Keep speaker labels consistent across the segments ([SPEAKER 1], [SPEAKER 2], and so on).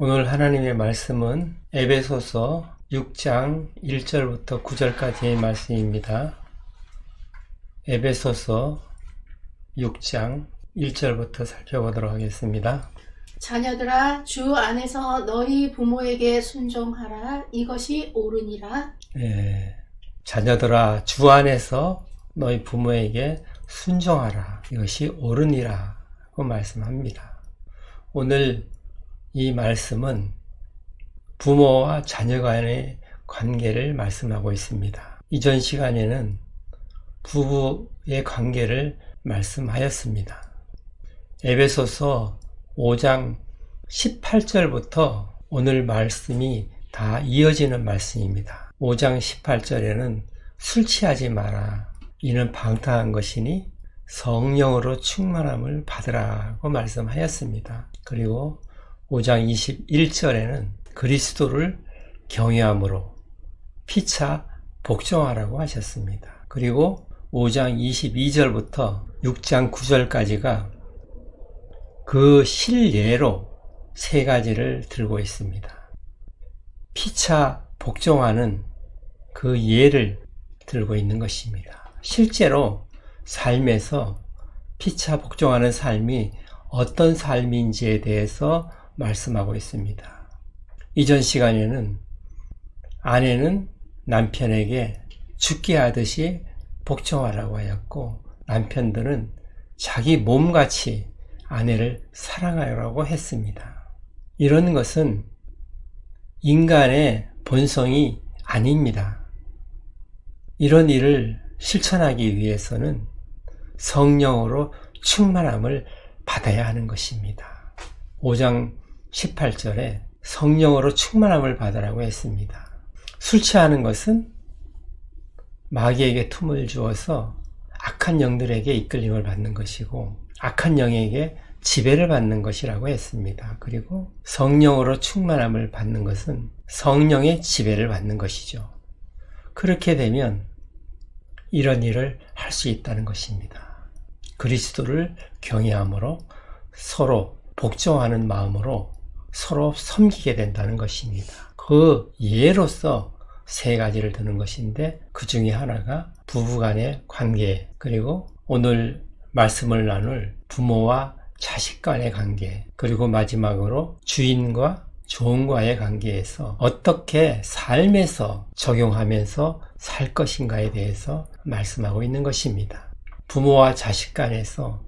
[SPEAKER 1] 오늘 하나님의 말씀은 에베소서 6장 1절부터 9절까지의 말씀입니다. 에베소서 6장 1절부터 살펴보도록 하겠습니다.
[SPEAKER 2] 자녀들아 주 안에서 너희 부모에게 순종하라 이것이 옳으니라
[SPEAKER 1] 예, 자녀들아 주 안에서 너희 부모에게 순종하라 이것이 옳으니라고 말씀합니다. 오늘 이 말씀은 부모와 자녀 간의 관계를 말씀하고 있습니다. 이전 시간에는 부부의 관계를 말씀하였습니다. 에베소서 5장 18절부터 오늘 말씀이 다 이어지는 말씀입니다. 5장 18절에는 술 취하지 마라. 이는 방탕한 것이니 성령으로 충만함을 받으라고 말씀하였습니다. 그리고 5장 21절에는 그리스도를 경외함으로 피차 복종하라고 하셨습니다. 그리고 5장 22절부터 6장 9절까지가 그 실예로 세 가지를 들고 있습니다. 피차 복종하는 그 예를 들고 있는 것입니다. 실제로 삶에서 피차 복종하는 삶이 어떤 삶인지에 대해서 말씀하고 있습니다. 이전 시간에는 아내는 남편에게 죽게 하듯이 복종하라고 하였고 남편들은 자기 몸같이 아내를 사랑하라고 했습니다. 이런 것은 인간의 본성이 아닙니다. 이런 일을 실천하기 위해서는 성령으로 충만함을 받아야 하는 것입니다. 5장 18절에 성령으로 충만함을 받으라고 했습니다. 술 취하는 것은 마귀에게 틈을 주어서 악한 영들에게 이끌림을 받는 것이고 악한 영에게 지배를 받는 것이라고 했습니다. 그리고 성령으로 충만함을 받는 것은 성령의 지배를 받는 것이죠. 그렇게 되면 이런 일을 할 수 있다는 것입니다. 그리스도를 경외함으로 서로 복종하는 마음으로 서로 섬기게 된다는 것입니다. 그 예로서 세 가지를 드는 것인데 그 중에 하나가 부부간의 관계 그리고 오늘 말씀을 나눌 부모와 자식 간의 관계 그리고 마지막으로 주인과 종과의 관계에서 어떻게 삶에서 적용하면서 살 것인가에 대해서 말씀하고 있는 것입니다. 부모와 자식 간에서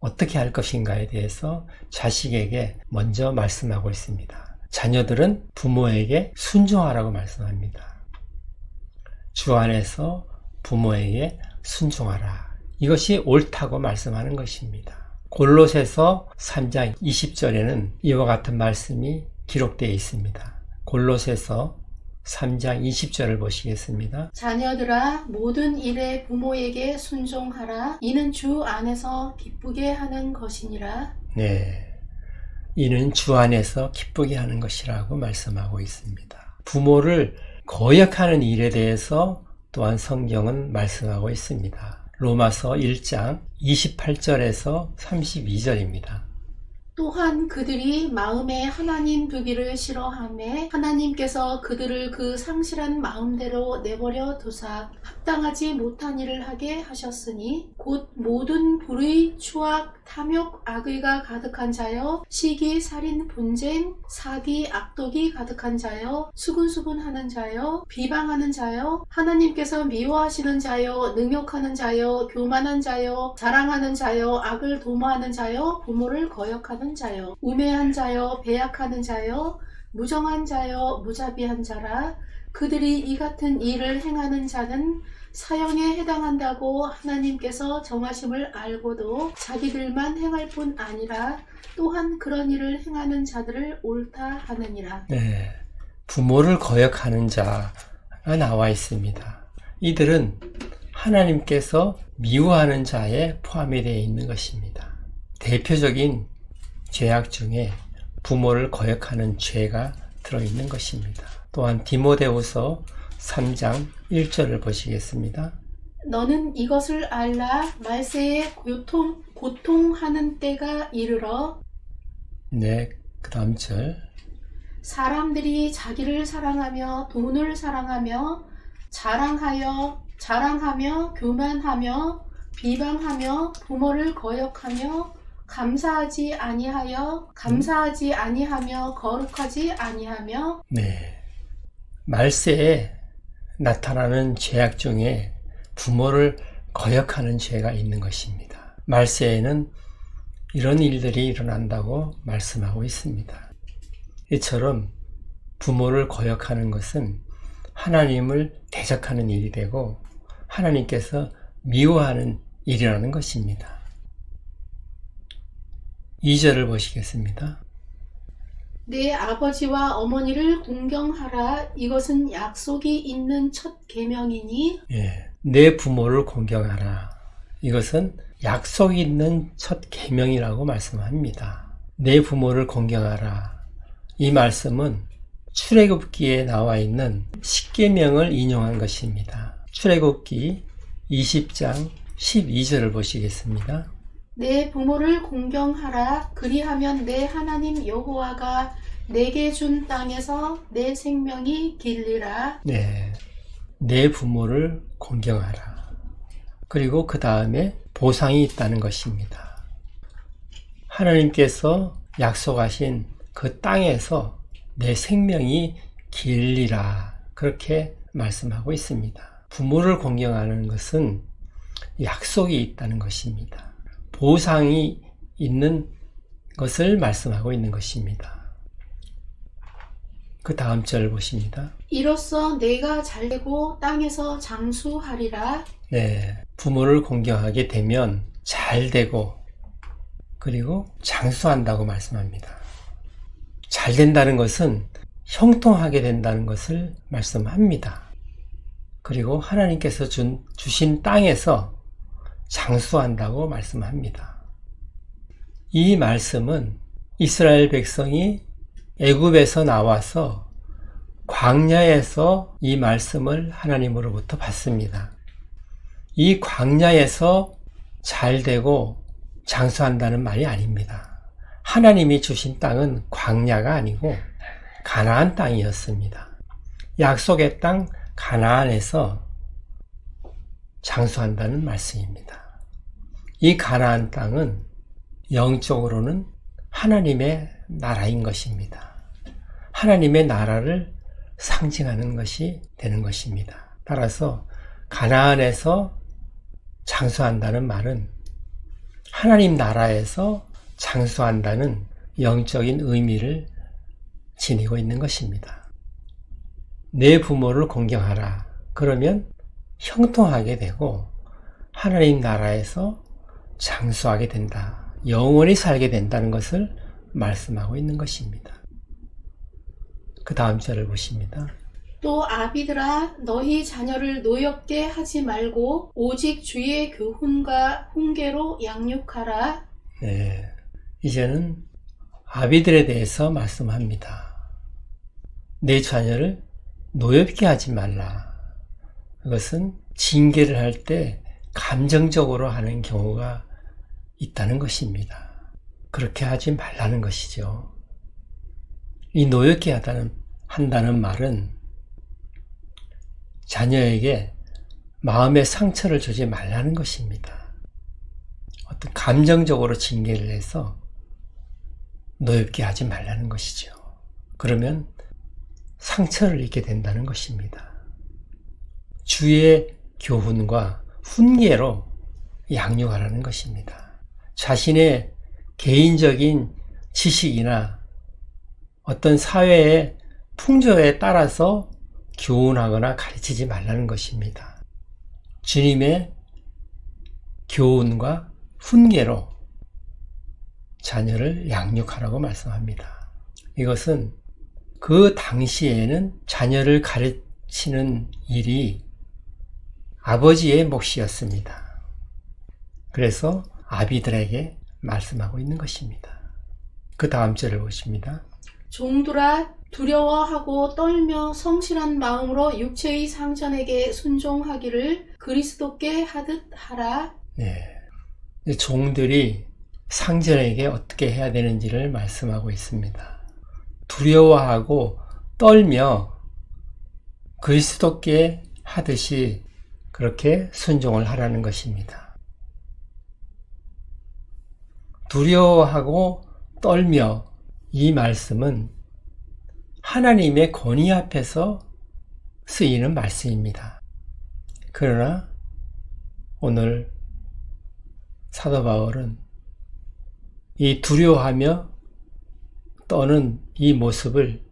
[SPEAKER 1] 어떻게 할 것인가에 대해서 자식에게 먼저 말씀하고 있습니다. 자녀들은 부모에게 순종하라고 말씀합니다. 주 안에서 부모에게 순종하라. 이것이 옳다고 말씀하는 것입니다. 골로새서 3장 20절에는 이와 같은 말씀이 기록되어 있습니다. 골로새서 3장 20절을 보시겠습니다.
[SPEAKER 2] 자녀들아 모든 일에 부모에게 순종하라 이는 주 안에서 기쁘게 하는 것이니라
[SPEAKER 1] 네. 이는 주 안에서 기쁘게 하는 것이라고 말씀하고 있습니다. 부모를 거역하는 일에 대해서 또한 성경은 말씀하고 있습니다. 로마서 1장 28절에서 32절입니다.
[SPEAKER 2] 또한 그들이 마음에 하나님 두기를 싫어함에 하나님께서 그들을 그 상실한 마음대로 내버려 두사 합당하지 못한 일을 하게 하셨으니 곧 모든 불의, 추악, 탐욕, 악의가 가득한 자여 시기, 살인, 분쟁, 사기, 악독이 가득한 자여 수군수군하는 자여 비방하는 자여 하나님께서 미워하시는 자여 능욕하는 자여 교만한 자여 자랑하는 자여 악을 도모하는 자여 부모를 거역하는 자여 우매한 자여 배약하는 자여 무정한 자여 무자비한 자라 그들이 이 같은 일을 행하는 자는 사형에 해당한다고 하나님께서 정하심을 알고도 자기들만 행할 뿐 아니라 또한 그런 일을 행하는 자들을 옳다 하느니라.
[SPEAKER 1] 네. 부모를 거역하는 자가 나와 있습니다. 이들은 하나님께서 미워하는 자에 포함이 되어 있는 것입니다. 대표적인 죄악 중에 부모를 거역하는 죄가 들어있는 것입니다. 또한 디모데후서 3장 1절을 보시겠습니다.
[SPEAKER 2] 너는 이것을 알라 말세에 고통, 고통하는 때가 이르러
[SPEAKER 1] 네, 그 다음 절.
[SPEAKER 2] 사람들이 자기를 사랑하며 돈을 사랑하며 자랑하여 자랑하며 교만하며 비방하며 부모를 거역하며 감사하지 아니하여 감사하지 아니하며 거룩하지 아니하며
[SPEAKER 1] 네. 말세에 나타나는 죄악 중에 부모를 거역하는 죄가 있는 것입니다. 말세에는 이런 일들이 일어난다고 말씀하고 있습니다. 이처럼 부모를 거역하는 것은 하나님을 대적하는 일이 되고 하나님께서 미워하는 일이라는 것입니다. 2절을 보시겠습니다.
[SPEAKER 2] 내 아버지와 어머니를 공경하라 이것은 약속이 있는 첫 계명이니
[SPEAKER 1] 예, 내 부모를 공경하라. 이것은 약속이 있는 첫 계명이라고 말씀합니다. 내 부모를 공경하라. 이 말씀은 출애굽기에 나와 있는 십계명을 인용한 것입니다. 출애굽기 20장 12절을 보시겠습니다.
[SPEAKER 2] 내 부모를 공경하라 그리하면 내 하나님 여호와가 내게 준 땅에서 내 생명이 길리라
[SPEAKER 1] 네. 내 부모를 공경하라. 그리고 그 다음에 보상이 있다는 것입니다. 하나님께서 약속하신 그 땅에서 내 생명이 길리라. 그렇게 말씀하고 있습니다. 부모를 공경하는 것은 약속이 있다는 것입니다. 보상이 있는 것을 말씀하고 있는 것입니다. 그 다음 절 보십니다.
[SPEAKER 2] 이로써 내가 잘되고 땅에서 장수하리라
[SPEAKER 1] 네, 부모를 공경하게 되면 잘 되고 그리고 장수한다고 말씀합니다. 잘 된다는 것은 형통하게 된다는 것을 말씀합니다. 그리고 하나님께서 준, 주신 땅에서 장수한다고 말씀합니다. 이 말씀은 이스라엘 백성이 애굽에서 나와서 광야에서 이 말씀을 하나님으로부터 받습니다. 이 광야에서 잘 되고 장수한다는 말이 아닙니다. 하나님이 주신 땅은 광야가 아니고 가나안 땅이었습니다. 약속의 땅 가나안에서 장수한다는 말씀입니다. 이 가나안 땅은 영적으로는 하나님의 나라인 것입니다. 하나님의 나라를 상징하는 것이 되는 것입니다. 따라서 가나안에서 장수한다는 말은 하나님 나라에서 장수한다는 영적인 의미를 지니고 있는 것입니다. 내 부모를 공경하라. 그러면 형통하게 되고 하나님 나라에서 장수하게 된다. 영원히 살게 된다는 것을 말씀하고 있는 것입니다. 그 다음 절을 보십니다.
[SPEAKER 2] 또 아비들아 너희 자녀를 노엽게 하지 말고 오직 주의 교훈과 훈계로 양육하라
[SPEAKER 1] 네. 이제는 아비들에 대해서 말씀합니다. 내 자녀를 노엽게 하지 말라. 그것은 징계를 할 때 감정적으로 하는 경우가 있다는 것입니다. 그렇게 하지 말라는 것이죠. 이 노엽게 하다는, 한다는 말은 자녀에게 마음의 상처를 주지 말라는 것입니다. 어떤 감정적으로 징계를 해서 노엽게 하지 말라는 것이죠. 그러면 상처를 입게 된다는 것입니다. 주의 교훈과 훈계로 양육하라는 것입니다. 자신의 개인적인 지식이나 어떤 사회의 풍조에 따라서 교훈하거나 가르치지 말라는 것입니다. 주님의 교훈과 훈계로 자녀를 양육하라고 말씀합니다. 이것은 그 당시에는 자녀를 가르치는 일이 아버지의 몫이었습니다. 그래서 아비들에게 말씀하고 있는 것입니다. 그 다음 절을 보십니다.
[SPEAKER 2] 종들아 두려워하고 떨며 성실한 마음으로 육체의 상전에게 순종하기를 그리스도께 하듯 하라
[SPEAKER 1] 네. 종들이 상전에게 어떻게 해야 되는지를 말씀하고 있습니다. 두려워하고 떨며 그리스도께 하듯이 그렇게 순종을 하라는 것입니다. 두려워하고 떨며 이 말씀은 하나님의 권위 앞에서 쓰이는 말씀입니다. 그러나 오늘 사도 바울은 이 두려워하며 떠는 이 모습을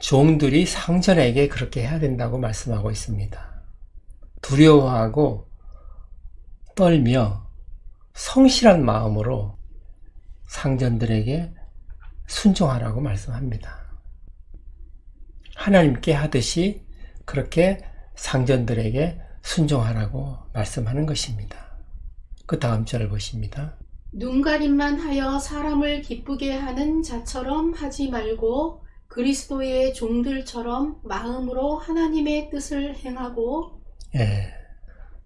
[SPEAKER 1] 종들이 상전에게 그렇게 해야 된다고 말씀하고 있습니다. 두려워하고 떨며 성실한 마음으로 상전들에게 순종하라고 말씀합니다. 하나님께 하듯이 그렇게 상전들에게 순종하라고 말씀하는 것입니다. 그 다음 절을 보십니다.
[SPEAKER 2] 눈 가림만 하여 사람을 기쁘게 하는 자처럼 하지 말고 그리스도의 종들처럼 마음으로 하나님의 뜻을 행하고
[SPEAKER 1] 예.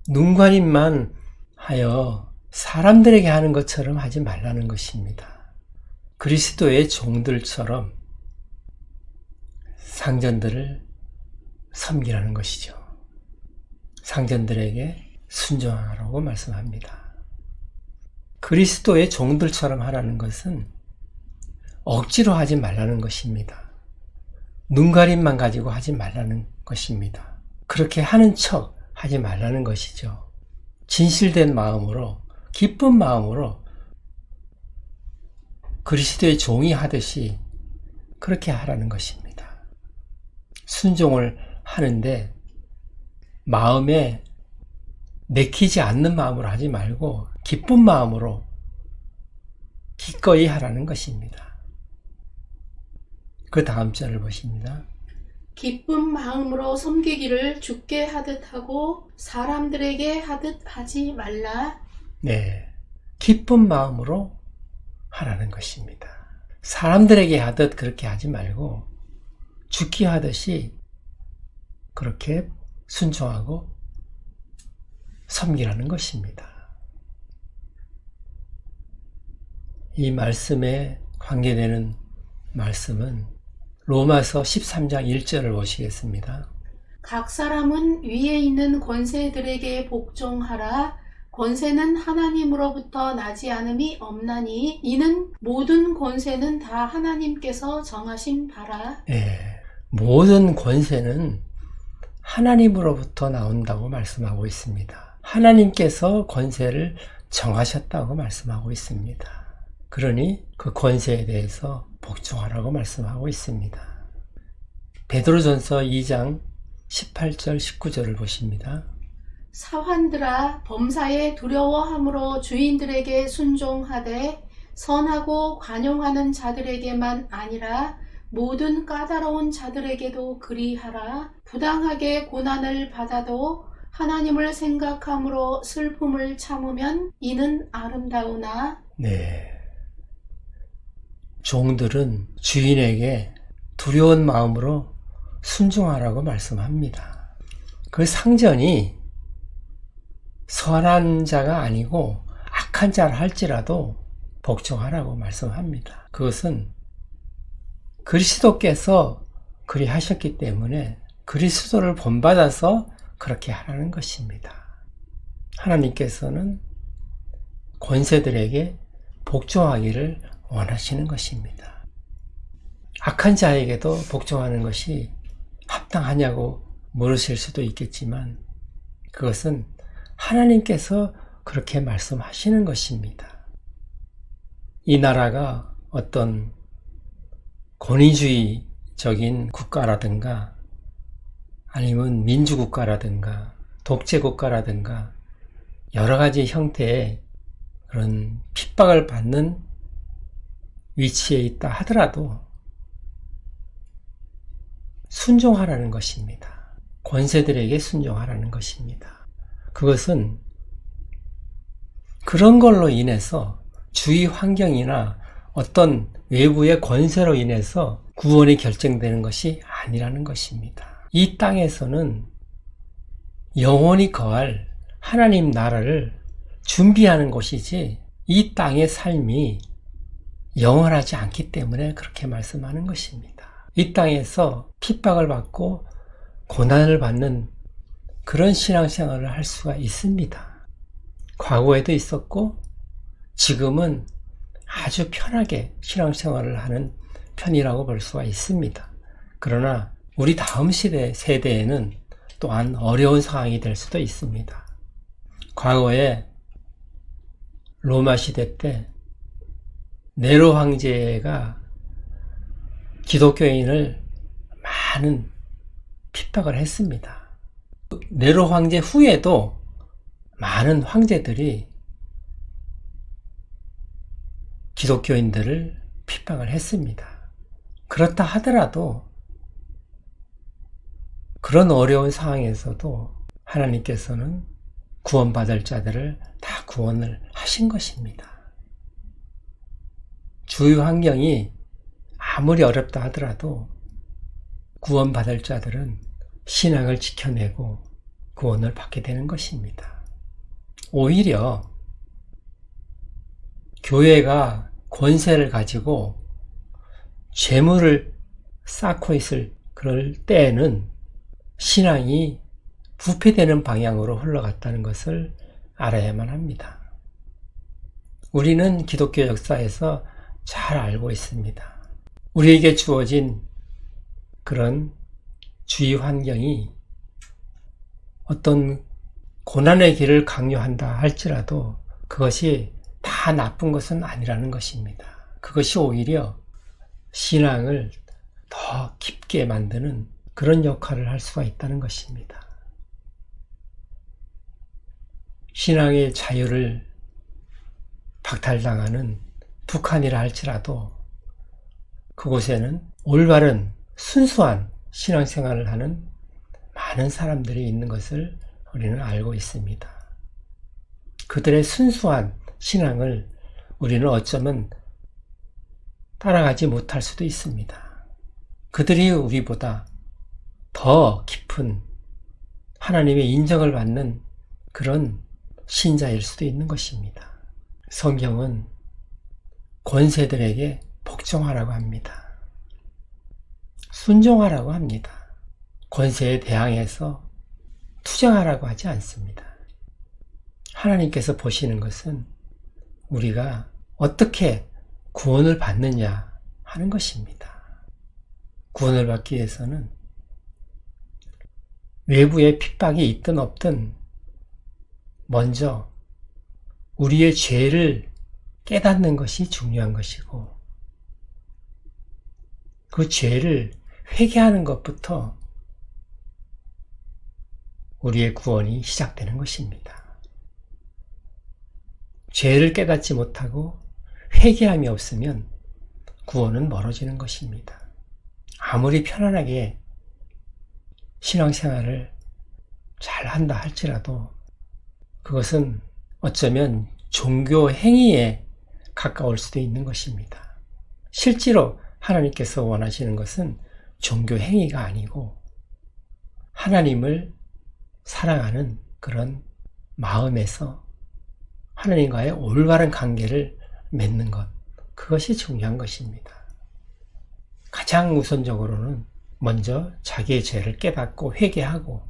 [SPEAKER 1] 눈가림만 하여 사람들에게 하는 것처럼 하지 말라는 것입니다. 그리스도의 종들처럼 상전들을 섬기라는 것이죠. 상전들에게 순종하라고 말씀합니다. 그리스도의 종들처럼 하라는 것은 억지로 하지 말라는 것입니다. 눈가림만 가지고 하지 말라는 것입니다. 그렇게 하는 척 하지 말라는 것이죠. 진실된 마음으로, 기쁜 마음으로 그리스도의 종이 하듯이 그렇게 하라는 것입니다. 순종을 하는데 마음에 내키지 않는 마음으로 하지 말고 기쁜 마음으로 기꺼이 하라는 것입니다. 그 다음 절을 보십니다.
[SPEAKER 2] 기쁜 마음으로 섬기기를 죽게 하듯 하고 사람들에게 하듯 하지 말라.
[SPEAKER 1] 네. 기쁜 마음으로 하라는 것입니다. 사람들에게 하듯 그렇게 하지 말고 죽기 하듯이 그렇게 순종하고 섬기라는 것입니다. 이 말씀에 관계되는 말씀은 로마서 13장 1절을 보시겠습니다.
[SPEAKER 2] 각 사람은 위에 있는 권세들에게 복종하라. 권세는 하나님으로부터 나지 않음이 없나니 이는 모든 권세는 다 하나님께서 정하신 바라.
[SPEAKER 1] 예, 모든 권세는 하나님으로부터 나온다고 말씀하고 있습니다. 하나님께서 권세를 정하셨다고 말씀하고 있습니다. 그러니 그 권세에 대해서 복종하라고 말씀하고 있습니다. 베드로전서 2장 18절 19절을 보십니다.
[SPEAKER 2] 사환들아 범사에 두려워함으로 주인들에게 순종하되 선하고 관용하는 자들에게만 아니라 모든 까다로운 자들에게도 그리하라 부당하게 고난을 받아도 하나님을 생각함으로 슬픔을 참으면 이는 아름다우나
[SPEAKER 1] 네. 종들은 주인에게 두려운 마음으로 순종하라고 말씀합니다. 그 상전이 선한 자가 아니고 악한 자를 할지라도 복종하라고 말씀합니다. 그것은 그리스도께서 그리 하셨기 때문에 그리스도를 본받아서 그렇게 하라는 것입니다. 하나님께서는 권세들에게 복종하기를 원하시는 것입니다. 악한 자에게도 복종하는 것이 합당하냐고 물으실 수도 있겠지만 그것은 하나님께서 그렇게 말씀하시는 것입니다. 이 나라가 어떤 권위주의적인 국가라든가 아니면 민주국가라든가 독재국가라든가 여러 가지 형태의 그런 핍박을 받는 위치에 있다 하더라도 순종하라는 것입니다. 권세들에게 순종하라는 것입니다. 그것은 그런 걸로 인해서 주위 환경이나 어떤 외부의 권세로 인해서 구원이 결정되는 것이 아니라는 것입니다. 이 땅에서는 영원히 거할 하나님 나라를 준비하는 것이지 이 땅의 삶이 영원하지 않기 때문에 그렇게 말씀하는 것입니다. 이 땅에서 핍박을 받고 고난을 받는 그런 신앙생활을 할 수가 있습니다. 과거에도 있었고 지금은 아주 편하게 신앙생활을 하는 편이라고 볼 수가 있습니다. 그러나 우리 다음 시대 세대에는 또한 어려운 상황이 될 수도 있습니다. 과거에 로마 시대 때 네로 황제가 기독교인을 많은 핍박을 했습니다. 네로 황제 후에도 많은 황제들이 기독교인들을 핍박을 했습니다. 그렇다 하더라도 그런 어려운 상황에서도 하나님께서는 구원받을 자들을 다 구원을 하신 것입니다. 주위 환경이 아무리 어렵다 하더라도 구원받을 자들은 신앙을 지켜내고 구원을 받게 되는 것입니다. 오히려 교회가 권세를 가지고 재물을 쌓고 있을 그럴 때에는 신앙이 부패되는 방향으로 흘러갔다는 것을 알아야만 합니다. 우리는 기독교 역사에서 잘 알고 있습니다. 우리에게 주어진 그런 주위 환경이 어떤 고난의 길을 강요한다 할지라도 그것이 다 나쁜 것은 아니라는 것입니다. 그것이 오히려 신앙을 더 깊게 만드는 그런 역할을 할 수가 있다는 것입니다. 신앙의 자유를 박탈당하는 북한이라 할지라도 그곳에는 올바른 순수한 신앙생활을 하는 많은 사람들이 있는 것을 우리는 알고 있습니다. 그들의 순수한 신앙을 우리는 어쩌면 따라가지 못할 수도 있습니다. 그들이 우리보다 더 깊은 하나님의 인정을 받는 그런 신자일 수도 있는 것입니다. 성경은 권세들에게 복종하라고 합니다. 순종하라고 합니다. 권세에 대항해서 투쟁하라고 하지 않습니다. 하나님께서 보시는 것은 우리가 어떻게 구원을 받느냐 하는 것입니다. 구원을 받기 위해서는 외부의 핍박이 있든 없든 먼저 우리의 죄를 깨닫는 것이 중요한 것이고 그 죄를 회개하는 것부터 우리의 구원이 시작되는 것입니다. 죄를 깨닫지 못하고 회개함이 없으면 구원은 멀어지는 것입니다. 아무리 편안하게 신앙생활을 잘 한다 할지라도 그것은 어쩌면 종교 행위에 가까울 수도 있는 것입니다. 실제로 하나님께서 원하시는 것은 종교 행위가 아니고 하나님을 사랑하는 그런 마음에서 하나님과의 올바른 관계를 맺는 것, 그것이 중요한 것입니다. 가장 우선적으로는 먼저 자기의 죄를 깨닫고 회개하고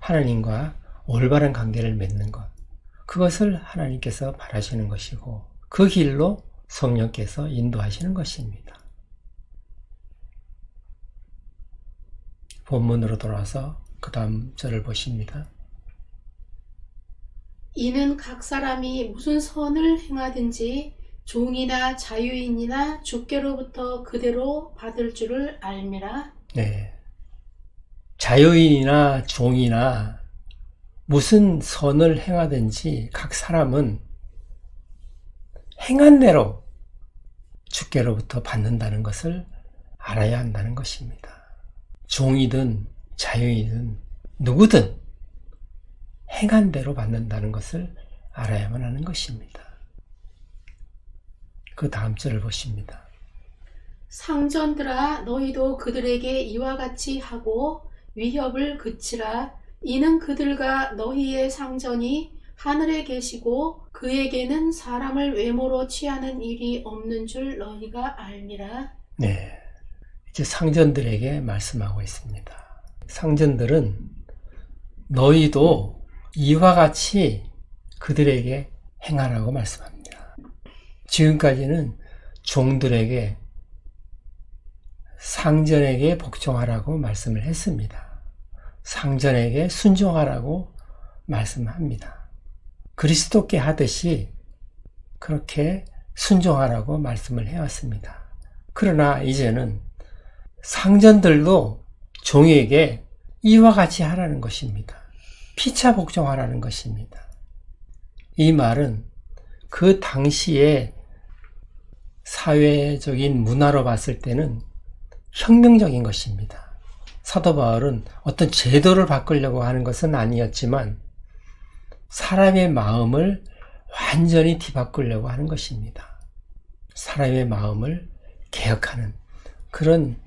[SPEAKER 1] 하나님과 올바른 관계를 맺는 것, 그것을 하나님께서 바라시는 것이고 그 길로 성령께서 인도하시는 것입니다. 본문으로 돌아와서 그 다음 절을 보십니다.
[SPEAKER 2] 이는 각 사람이 무슨 선을 행하든지 종이나 자유인이나 주께로부터 그대로 받을 줄을 알미라.
[SPEAKER 1] 네. 자유인이나 종이나 무슨 선을 행하든지 각 사람은 행한 대로 주께로부터 받는다는 것을 알아야 한다는 것입니다. 종이든 자유인은 누구든 행한 대로 받는다는 것을 알아야만 하는 것입니다. 그 다음 절을 보십니다.
[SPEAKER 2] 상전들아 너희도 그들에게 이와 같이 하고 위협을 그치라 이는 그들과 너희의 상전이 하늘에 계시고 그에게는 사람을 외모로 취하는 일이 없는 줄 너희가 알미라.
[SPEAKER 1] 네. 이제 상전들에게 말씀하고 있습니다. 상전들은 너희도 이와 같이 그들에게 행하라고 말씀합니다. 지금까지는 종들에게 상전에게 복종하라고 말씀을 했습니다. 상전에게 순종하라고 말씀합니다. 그리스도께 하듯이 그렇게 순종하라고 말씀을 해왔습니다. 그러나 이제는 상전들도 종에게 이와 같이 하라는 것입니다. 피차 복종하라는 것입니다. 이 말은 그 당시에 사회적인 문화로 봤을 때는 혁명적인 것입니다. 사도 바울은 어떤 제도를 바꾸려고 하는 것은 아니었지만 사람의 마음을 완전히 뒤바꾸려고 하는 것입니다. 사람의 마음을 개혁하는 그런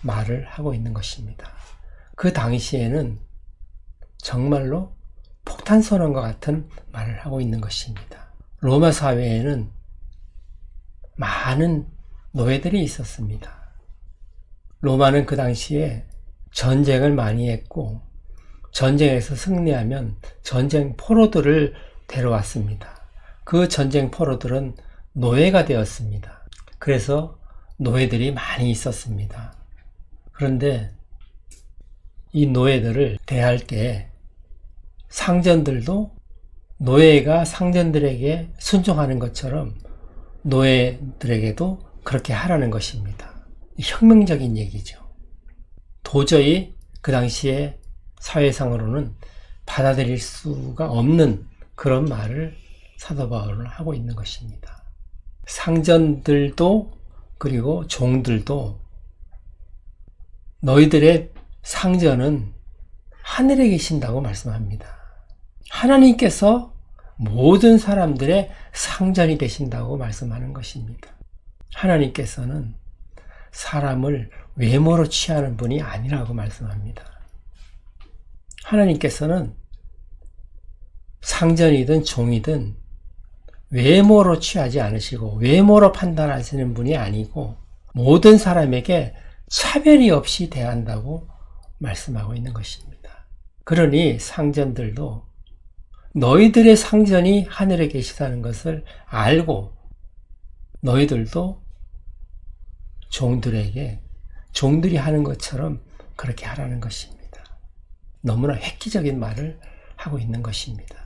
[SPEAKER 1] 말을 하고 있는 것입니다. 그 당시에는 정말로 폭탄 선언과 같은 말을 하고 있는 것입니다. 로마 사회에는 많은 노예들이 있었습니다. 로마는 그 당시에 전쟁을 많이 했고 전쟁에서 승리하면 전쟁 포로들을 데려왔습니다. 그 전쟁 포로들은 노예가 되었습니다. 그래서 노예들이 많이 있었습니다. 그런데 이 노예들을 대할 때 상전들도 노예가 상전들에게 순종하는 것처럼 노예들에게도 그렇게 하라는 것입니다. 혁명적인 얘기죠. 도저히 그 당시에 사회상으로는 받아들일 수가 없는 그런 말을 사도 바울은 하고 있는 것입니다. 상전들도 그리고 종들도 너희들의 상전은 하늘에 계신다고 말씀합니다. 하나님께서 모든 사람들의 상전이 되신다고 말씀하는 것입니다. 하나님께서는 사람을 외모로 취하는 분이 아니라고 말씀합니다. 하나님께서는 상전이든 종이든 외모로 취하지 않으시고 외모로 판단하시는 분이 아니고 모든 사람에게 차별이 없이 대한다고 말씀하고 있는 것입니다. 그러니 상전들도 너희들의 상전이 하늘에 계시다는 것을 알고 너희들도 종들에게 종들이 하는 것처럼 그렇게 하라는 것입니다. 너무나 획기적인 말을 하고 있는 것입니다.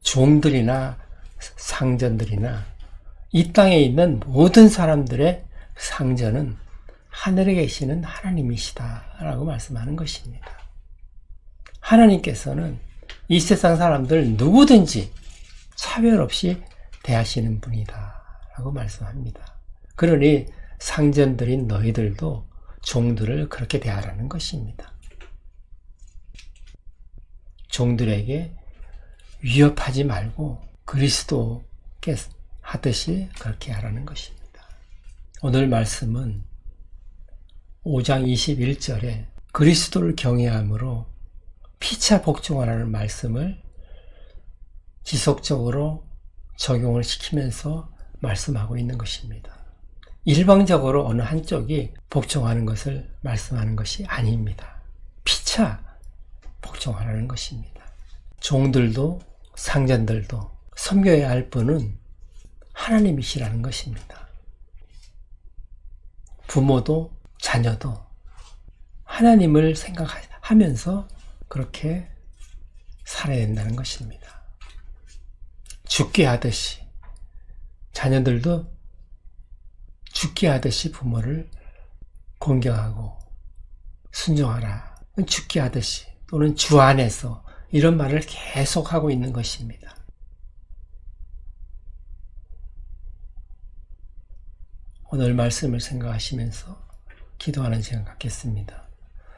[SPEAKER 1] 종들이나 상전들이나 이 땅에 있는 모든 사람들의 상전은 하늘에 계시는 하나님이시다라고 말씀하는 것입니다. 하나님께서는 이 세상 사람들 누구든지 차별 없이 대하시는 분이다라고 말씀합니다. 그러니 상전들인 너희들도 종들을 그렇게 대하라는 것입니다. 종들에게 위협하지 말고 그리스도께 하듯이 그렇게 하라는 것입니다. 오늘 말씀은 5장 21절에 그리스도를 경외함으로 피차 복종하라는 말씀을 지속적으로 적용을 시키면서 말씀하고 있는 것입니다. 일방적으로 어느 한쪽이 복종하는 것을 말씀하는 것이 아닙니다. 피차 복종하라는 것입니다. 종들도 상전들도 섬겨야 할 분은 하나님이시라는 것입니다. 부모도 자녀도 하나님을 생각하면서 그렇게 살아야 된다는 것입니다. 죽게 하듯이 자녀들도 죽게 하듯이 부모를 공경하고 순종하라. 죽게 하듯이 또는 주 안에서 이런 말을 계속 하고 있는 것입니다. 오늘 말씀을 생각하시면서 기도하는 시간 갖겠습니다.